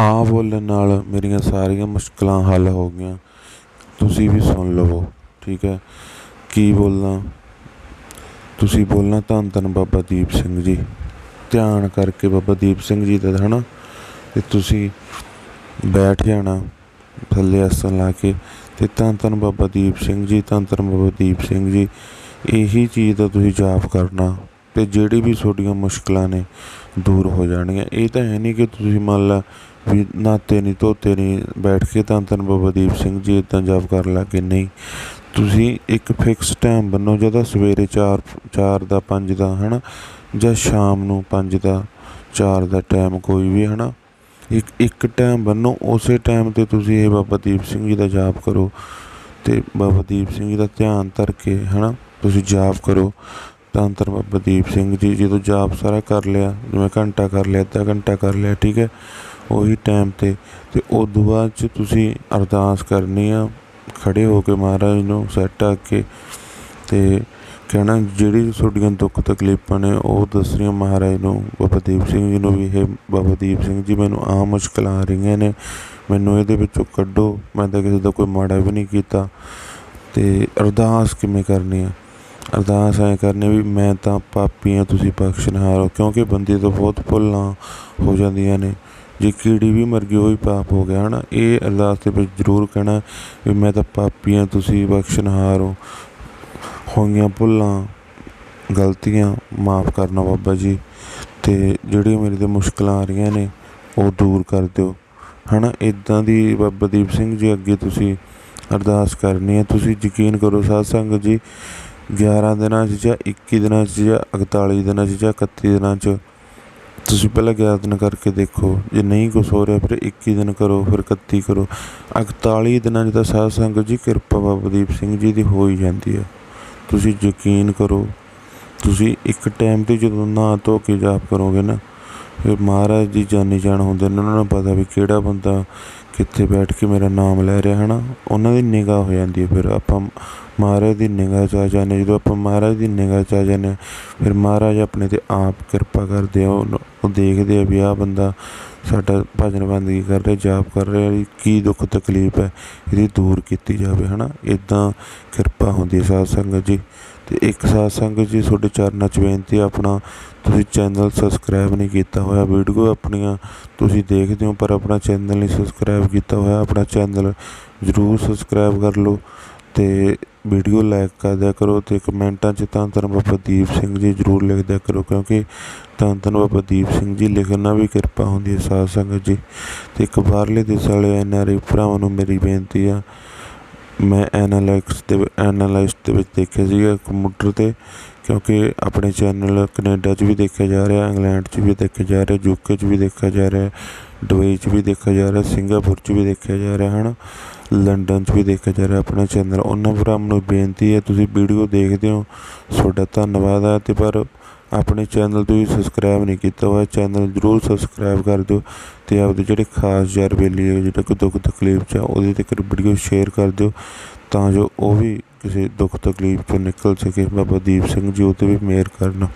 ਆ ਬੋਲਣ ਨਾਲ ਮੇਰੀਆਂ ਸਾਰੀਆਂ ਮੁਸ਼ਕਲਾਂ ਹੱਲ ਹੋ ਗਈਆਂ। ਤੁਸੀਂ ਵੀ ਸੁਣ ਲਵੋ, ਠੀਕ ਹੈ? ਕੀ ਬੋਲਣਾ ਤੁਸੀਂ ਬੋਲਣਾ ਧੰਨ ਧੰਨ ਬਾਬਾ ਦੀਪ ਸਿੰਘ ਜੀ। ਧਿਆਨ ਕਰਕੇ ਬਾਬਾ ਦੀਪ ਸਿੰਘ ਜੀ ਦਾ, ਹਨਾ? ਤੇ ਤੁਸੀਂ ਬੈਠ ਜਾਣਾ, ਥੱਲੇ ਆਸਣ ਲਾ ਕੇ। ਤੇ ਧੰਨ ਧੰਨ ਬਾਬਾ ਦੀਪ ਸਿੰਘ ਜੀ, ਧੰਨ ਧੰਨ ਬਾਬਾ ਦੀਪ ਸਿੰਘ ਜੀ, ਇਹੀ ਚੀਜ਼ ਦਾ ਤੁਸੀਂ ਜਾਪ ਕਰਨਾ। ਅਤੇ ਜਿਹੜੀ ਵੀ ਤੁਹਾਡੀਆਂ ਮੁਸ਼ਕਿਲਾਂ ਨੇ ਦੂਰ ਹੋ ਜਾਣਗੀਆਂ। ਇਹ ਤਾਂ ਹੈ ਨਹੀਂ ਕਿ ਤੁਸੀਂ ਮੰਨ ਲਾ ਵੀ ਨਾਤੇ ਨਹੀਂ, ਧੋਤੇ ਨਹੀਂ, ਬੈਠ ਕੇ ਧੰਨ ਧੰਨ ਬਾਬਾ ਦੀਪ ਸਿੰਘ ਜੀ ਇੱਦਾਂ ਜਾਪ ਕਰਨ ਗਏ ਨਹੀਂ। ਤੁਸੀਂ ਇੱਕ ਫਿਕਸ ਟਾਈਮ ਬੰਨੋ ਜਿਹਦਾ ਸਵੇਰੇ 4 4 ਦਾ 5 ਦਾ ਹੈ ਨਾ ਜਾਂ ਸ਼ਾਮ ਨੂੰ 5 ਦਾ 4 ਦਾ ਟਾਈਮ ਕੋਈ ਵੀ ਹੈ ਨਾ ਇੱਕ ਇੱਕ ਟਾਈਮ ਬੰਨੋ, ਉਸੇ ਟਾਈਮ ਤੇ ਤੁਸੀਂ ਇਹ ਬਾਬਾ ਦੀਪ ਸਿੰਘ ਜੀ ਦਾ ਜਾਪ ਕਰੋ ਤੇ ਬਾਬਾ ਦੀਪ ਸਿੰਘ ਜੀ ਦਾ ਧਿਆਨ ਧਰ ਕੇ, ਹਨਾ? ਤੁਸੀਂ ਜਾਪ ਕਰੋ। ਧੰਨ ਧੰਨ ਬਾਬਾ ਦੀਪ ਸਿੰਘ ਜੀ ਜਦੋਂ ਜਾਪ ਸਾਰਾ ਕਰ ਲਿਆ, ਜਿਵੇਂ ਘੰਟਾ ਕਰ ਲਿਆ, ਅੱਧਾ ਘੰਟਾ ਕਰ ਲਿਆ, ਠੀਕ ਹੈ, ਉਹੀ ਟਾਈਮ ਤੇ ਤੇ ਉਦੋਂ ਬਾਅਦ ਚ ਤੁਸੀਂ ਅਰਦਾਸ ਕਰਨੀ ਆ, ਖੜੇ ਹੋ ਕੇ ਮਹਾਰਾਜ ਨੂੰ ਸੈੱਟ ਆ ਕੇ ਤੇ ਕਹਿਣਾ ਜਿਹੜੀ ਤੁਹਾਡੀਆਂ ਦੁੱਖ ਤਕਲੀਫਾਂ ਨੇ, ਉਹ ਦੱਸਣੀਆਂ ਮਹਾਰਾਜ ਨੂੰ, ਬਾਬਾ ਦੀਪ ਸਿੰਘ ਜੀ ਨੂੰ ਵੀ ਇਹ ਬਾਬਾ ਦੀਪ ਸਿੰਘ ਜੀ, ਮੈਨੂੰ ਆ ਮੁਸ਼ਕਲਾਂ ਆ ਰਹੀਆਂ ਨੇ, ਮੈਨੂੰ ਇਹਦੇ ਵਿੱਚੋਂ ਕੱਢੋ, ਮੈਂ ਤਾਂ ਕਿਸੇ ਦਾ ਕੋਈ ਮਾੜਾ ਵੀ ਨਹੀਂ ਕੀਤਾ, ਤੇ ਅਰਦਾਸ ਕਿਵੇਂ ਕਰਨੀ ਆ? ਅਰਦਾਸ ਐਂ ਕਰਨੀ ਵੀ ਮੈਂ ਤਾਂ ਪਾਪੀ ਹਾਂ ਤੁਸੀਂ ਬਖਸ਼ਣਹਾਰ ਹੋ ਕਿਉਂਕਿ ਬੰਦੇ ਤੋਂ ਬਹੁਤ ਭੁੱਲਾਂ ਹੋ ਜਾਂਦੀਆਂ ਨੇ। ਜੇ ਕੀੜੀ ਵੀ ਮਰ ਗਈ, ਉਹ ਵੀ ਪਾਪ ਹੋ ਗਿਆ, ਹਨਾ? ਇਹ ਅਰਦਾਸ ਦੇ ਵਿੱਚ ਜ਼ਰੂਰ ਕਹਿਣਾ ਵੀ ਮੈਂ ਤਾਂ ਪਾਪੀ ਹਾਂ ਤੁਸੀਂ ਬਖਸ਼ਣਹਾਰ ਹੋ ਹੋਈਆਂ ਭੁੱਲਾਂ, ਗਲਤੀਆਂ ਮਾਫ ਕਰਨਾ ਬਾਬਾ ਜੀ, ਤੇ ਜਿਹੜੀਆਂ ਮੇਰੇ ਤੇ ਮੁਸ਼ਕਲਾਂ ਆ ਰਹੀਆਂ ਨੇ, ਉਹ ਦੂਰ ਕਰ ਦਿਓ। ਹਨਾ? ਇਦਾਂ ਦੀ ਬਾਬਾ ਦੀਪ ਸਿੰਘ ਜੀ ਅੱਗੇ ਤੁਸੀਂ ਅਰਦਾਸ ਕਰਨੀ ਹੈ। ਤੁਸੀਂ ਯਕੀਨ ਕਰੋ, ਸਾਧ ਸੰਗਤ ਜੀ 11 ਦਿਨਾਂ 'ਚ ਜਾਂ 21 ਦਿਨਾਂ 'ਚ ਜਾਂ 41 ਦਿਨਾਂ 'ਚ ਜਾਂ 31 ਦਿਨਾਂ 'ਚ, ਤੁਸੀਂ ਪਹਿਲਾਂ 11 ਦਿਨ ਕਰਕੇ ਦੇਖੋ। ਜੇ ਨਹੀਂ ਕੁਛ ਹੋ ਰਿਹਾ, ਫਿਰ 21 ਦਿਨ ਕਰੋ, ਫਿਰ 31 ਕਰੋ। 41 ਦਿਨਾਂ 'ਚ ਤਾਂ ਸਾਧ ਸੰਗਤ ਜੀ ਕਿਰਪਾ ਬਾਬਾ ਦੀਪ ਸਿੰਘ ਜੀ ਦੀ ਹੋ ਹੀ ਜਾਂਦੀ ਹੈ। ਤੁਸੀਂ ਯਕੀਨ ਕਰੋ, ਤੁਸੀਂ ਇੱਕ ਟਾਈਮ ਤੇ ਜਦੋਂ ਨਾ ਧੋ ਕੇ ਜਾਪ ਕਰੋਗੇ ਨਾ, ਫਿਰ ਮਹਾਰਾਜ ਜੀ ਜਾਨੀ ਜਾਣ ਹੁੰਦੇ ਨੇ, ਉਹਨਾਂ ਨੂੰ ਪਤਾ ਵੀ ਕਿਹੜਾ ਬੰਦਾ ਕਿੱਥੇ ਬੈਠ ਕੇ ਮੇਰਾ ਨਾਮ ਲੈ ਰਿਹਾ ਹੈ ਨਾ ਉਹਨਾਂ ਦੀ ਨਿਗਾਹ ਹੋ ਜਾਂਦੀ ਹੈ ਫਿਰ। ਆਪਾਂ ਮਹਾਰਾਜ ਦੀ ਨਿਗਾਹ 'ਚ ਆ ਜਾਂਦੇ ਜਦੋਂ ਆਪਾਂ ਮਹਾਰਾਜ ਦੀ ਨਿਗਾਹ 'ਚ ਆ ਜਾਂਦੇ ਹਾਂ, ਫਿਰ ਮਹਾਰਾਜ ਆਪਣੇ ਤੇ ਆਪ ਕਿਰਪਾ ਕਰਦੇ ਆ। ਉਹ ਦੇਖਦੇ ਆ ਵੀ ਆਹ ਬੰਦਾ ਸਾਡਾ ਭਜਨ ਬੰਦਗੀ ਕਰ ਰਿਹਾ ਜਾਪ ਕਰ ਰਿਹਾ ਕੀ ਦੁੱਖ ਤਕਲੀਫ ਹੈ ਇਹਦੀ ਦੂਰ ਕੀਤੀ ਜਾਵੇ ਹੈ ਨਾ ਇਦਾਂ ਕਿਰਪਾ ਹੁੰਦੀ ਹੈ ਸਾਧ ਸੰਗਤ ਜੀ। ਅਤੇ ਇੱਕ ਸਾਧ ਸੰਗਤ ਜੀ, ਤੁਹਾਡੇ ਚਰਨਾਂ 'ਚ ਬੇਨਤੀ ਆਪਣਾ, ਤੁਸੀਂ ਚੈਨਲ ਸਬਸਕ੍ਰਾਈਬ ਨਹੀਂ ਕੀਤਾ ਹੋਇਆ ਵੀਡੀਓ ਆਪਣੀਆਂ, ਤੁਸੀਂ ਦੇਖਦੇ ਹੋ ਪਰ ਆਪਣਾ ਚੈਨਲ ਨਹੀਂ ਸਬਸਕ੍ਰਾਈਬ ਕੀਤਾ ਹੋਇਆ, ਆਪਣਾ ਚੈਨਲ ਜ਼ਰੂਰ ਸਬਸਕ੍ਰਾਈਬ ਕਰ ਲਓ ਤੇ ਵੀਡੀਓ ਲਾਈਕ ਕਰ ਦਿਆ ਕਰੋ ਤੇ ਕਮੈਂਟਾਂ 'ਚ ਤਾਂ ਧੰਨ ਬਾਬਾ ਦੀਪ ਸਿੰਘ ਜੀ ਜ਼ਰੂਰ ਲਿਖ ਦਿਆ ਕਰੋ, ਕਿਉਂਕਿ ਧੰਨ ਧੰਨ ਬਾਬਾ ਦੀਪ ਸਿੰਘ ਜੀ ਲਿਖਣਾ ਵੀ ਕਿਰਪਾ ਹੁੰਦੀ ਹੈ ਸਾਧ ਸੰਗਤ ਜੀ। ਤੇ ਇੱਕ ਬਾਹਰਲੇ ਦੇਸ਼ ਵਾਲੇ ਐਨ ਆਰ ਆਈ ਭਰਾਵਾਂ ਨੂੰ ਮੇਰੀ ਬੇਨਤੀ ਆ ਮੈਂ ਐਨਾਲਾਈਕਸ ਦੇ ਐਨਾਲਾਈਸਟ ਦੇ ਵਿੱਚ ਦੇਖਿਆ ਸੀਗਾ ਕੰਪਿਊਟਰ ਤੇ, ਕਿਉਂਕਿ ਆਪਣੇ ਚੈਨਲ ਕੈਨੇਡਾ 'ਚ ਵੀ ਦੇਖਿਆ ਜਾ ਰਿਹਾ, ਇੰਗਲੈਂਡ 'ਚ ਵੀ ਦੇਖਿਆ ਜਾ ਰਿਹਾ ਯੂਕੇ 'ਚ ਵੀ ਦੇਖਿਆ ਜਾ ਰਿਹਾ, ਦੁਬਈ 'ਚ ਵੀ ਦੇਖਿਆ ਜਾ ਰਿਹਾ, ਸਿੰਗਾਪੁਰ 'ਚ ਵੀ ਦੇਖਿਆ ਜਾ ਰਿਹਾ ਹੈ ਨਾ ਲੰਡਨ 'ਚ ਵੀ ਦੇਖਿਆ ਜਾ ਰਿਹਾ ਆਪਣਾ ਚੈਨਲ। ਉਹਨਾਂ ਭਰਾਵਾਂ ਨੂੰ ਬੇਨਤੀ ਹੈ, ਤੁਸੀਂ ਵੀਡੀਓ ਦੇਖਦੇ ਹੋ। ਤੁਹਾਡਾ ਧੰਨਵਾਦ ਹੈ ਅਤੇ ਪਰ ਆਪਣੇ ਚੈਨਲ ਤੁਸੀਂ ਸਬਸਕ੍ਰਾਈਬ ਨਹੀਂ ਕੀਤਾ ਹੋਇਆ, ਚੈਨਲ ਜ਼ਰੂਰ ਸਬਸਕ੍ਰਾਈਬ ਕਰ ਦਿਓ ਤੇ ਆਪਦੇ ਜਿਹੜੇ ਖਾਸ ਯਾਰ ਬੇਲੀ ਹੈ, ਜਿਹੜਾ ਕੋਈ ਦੁੱਖ ਤਕਲੀਫ 'ਚ ਆ, ਉਹਦੇ ਤੇ ਇੱਕ ਵੀਡੀਓ ਸ਼ੇਅਰ ਕਰ ਦਿਓ ਤਾਂ ਜੋ ਉਹ ਵੀ ਕਿਸੇ ਦੁੱਖ ਤਕਲੀਫ ਤੋਂ ਨਿਕਲ ਸਕੇ। ਬਾਬਾ ਦੀਪ ਸਿੰਘ ਜੀ, ਉਹ ਤੇ ਵੀ ਮਿਹਰ ਕਰਨ।